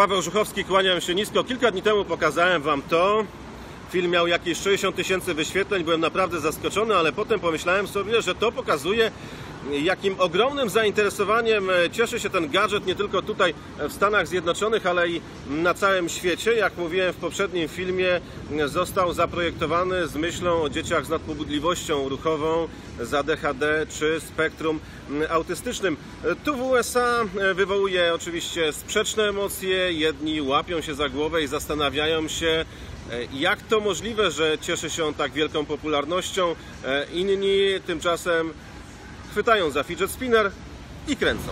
Paweł Żuchowski, kłaniam się nisko. Kilka dni temu pokazałem Wam to. Film miał jakieś 60 tysięcy wyświetleń, byłem naprawdę zaskoczony, ale potem pomyślałem sobie, że to pokazuje, jakim ogromnym zainteresowaniem e, cieszy się ten gadżet nie tylko tutaj w Stanach Zjednoczonych, ale i na całym świecie. Jak mówiłem w poprzednim filmie, został zaprojektowany z myślą o dzieciach z nadpobudliwością ruchową, z ADHD czy spektrum autystycznym. Tu w USA wywołuje oczywiście sprzeczne emocje. Jedni łapią się za głowę i zastanawiają się, jak to możliwe, że cieszy się on tak wielką popularnością? E, Inni tymczasem chwytają za fidget spinner i kręcą.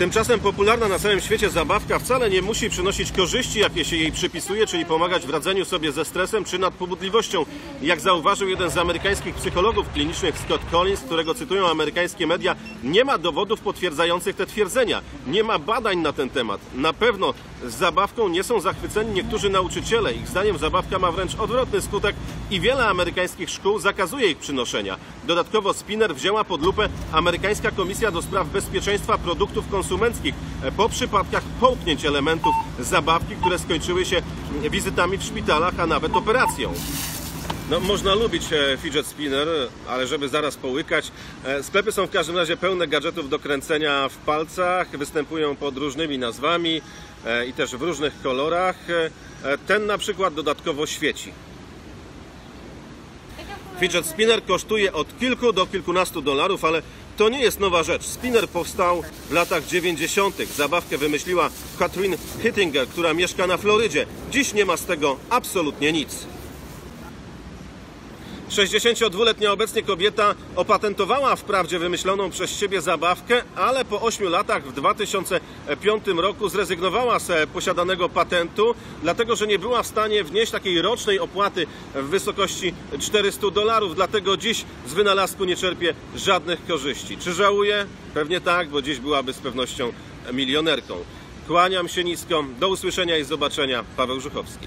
Tymczasem popularna na całym świecie zabawka wcale nie musi przynosić korzyści, jakie się jej przypisuje, czyli pomagać w radzeniu sobie ze stresem czy nadpobudliwością. Jak zauważył jeden z amerykańskich psychologów klinicznych Scott Collins, którego cytują amerykańskie media, nie ma dowodów potwierdzających te twierdzenia. Nie ma badań na ten temat. Na pewno z zabawką nie są zachwyceni niektórzy nauczyciele. Ich zdaniem zabawka ma wręcz odwrotny skutek i wiele amerykańskich szkół zakazuje ich przynoszenia. Dodatkowo spinner wzięła pod lupę amerykańska Komisja do Spraw Bezpieczeństwa Produktów Konsumenckich po przypadkach połknięć elementów zabawki, które skończyły się wizytami w szpitalach, a nawet operacją. No, można lubić e, fidget spinner, ale żeby zaraz połykać. E, Sklepy są w każdym razie pełne gadżetów do kręcenia w palcach, występują pod różnymi nazwami e, i też w różnych kolorach. Ten na przykład dodatkowo świeci. Fidget spinner kosztuje od kilku do kilkunastu dolarów, ale to nie jest nowa rzecz. Spinner powstał w latach 90. Zabawkę wymyśliła Katrin Hittinger, która mieszka na Florydzie. Dziś nie ma z tego absolutnie nic. 62-letnia obecnie kobieta opatentowała wprawdzie wymyśloną przez siebie zabawkę, ale po 8 latach w 2005 roku zrezygnowała z posiadanego patentu, dlatego że nie była w stanie wnieść takiej rocznej opłaty w wysokości 400 dolarów. Dlatego dziś z wynalazku nie czerpie żadnych korzyści. Czy żałuje? Pewnie tak, bo dziś byłaby z pewnością milionerką. Kłaniam się nisko. Do usłyszenia i zobaczenia. Paweł Żuchowski.